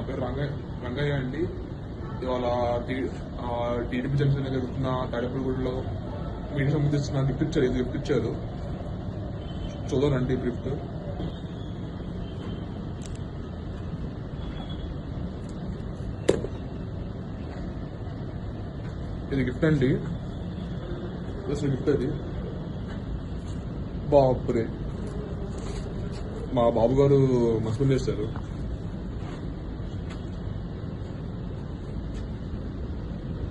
నా పేరు రంగయ్య రంగయ్య అండి. ఇవాళ టీడీపీ జంక్షన్ జరుగుతున్న తాడేపల్లిగూడలో మీడియా సంబంధించిన గిఫ్ట్ ఇచ్చారు ఇది గిఫ్ట్ ఇచ్చారు. చూడండి గిఫ్ట్ ఇది గిఫ్ట్ అండి. అసలు గిఫ్ట్ అది. బాపురే మా బాబు గారు మస్పెండ్ చేస్తారు.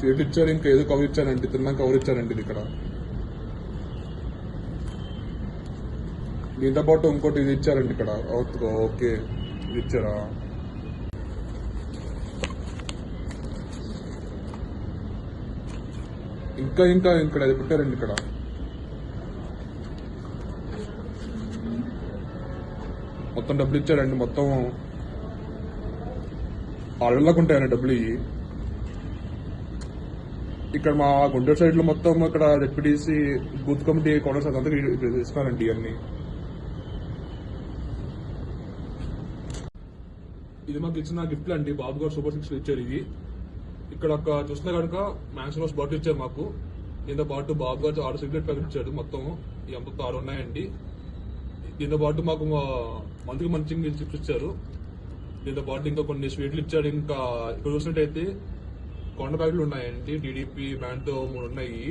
కొన్ని ఇచ్చారు ఇంకా ఏదో కవర్ ఇచ్చారండి తిన్నాక కవర్ ఇచ్చారండి ఇది ఇక్కడ. దీంతో పాటు ఇంకోటి ఇది ఇచ్చారండి ఇక్కడ. ఓకే. ఇది ఇచ్చారా? ఇంకా ఇంకా ఇక్కడ అది పెట్టారండి ఇక్కడ. మొత్తం డబ్బులు ఇచ్చారండి మొత్తం. వాళ్ళకుంటాయండి ఉంటాయండి డబ్బులు ఇవి ఇక్కడ మా గుంటూరు సైడ్లో మొత్తం ఇక్కడ డిప్యూటీసీ బూత్ కమిటీ కౌంటర్స్ అదంతా ఇక్కడ ఇస్తున్నారండి ఇవన్నీ. ఇది మాకు ఇచ్చిన గిఫ్ట్లు అండి బాబు గారు సూపర్ సిక్స్ ఇచ్చారు ఇది. ఇక్కడ ఒక చూసిన కనుక మ్యాక్స్ రోస్ బాటిల్ ఇచ్చారు మాకు. దీంతో పాటు బాబు గారు ఆరు సిగరెట్ ప్యాకెట్ ఇచ్చాడు మొత్తం. ఈ అంతా ఆరు ఉన్నాయండి. దీంతో పాటు మాకు మంత్కి మంచి చిప్స్ ఇచ్చారు. దీంతో పాటు ఇంకా కొన్ని స్వీట్లు ఇచ్చాడు ఇంకా ఇక్కడ చూసినట్టయితే కొండ ప్యాకెట్లు ఉన్నాయండి. టీడీపీ బ్యాండ్ మూడు ఉన్నాయి.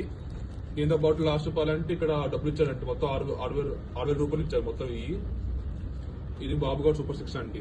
దీంతో పాటు లాస్ట్ చెప్పాలంటే ఇక్కడ డబ్బులు ఇచ్చారండి మొత్తం ఆరు ఆరు వేలు ఆరు వేల రూపాయలు ఇచ్చారు మొత్తం ఇవి ఇది బాబు గారు సూపర్ సిక్స్ అండి.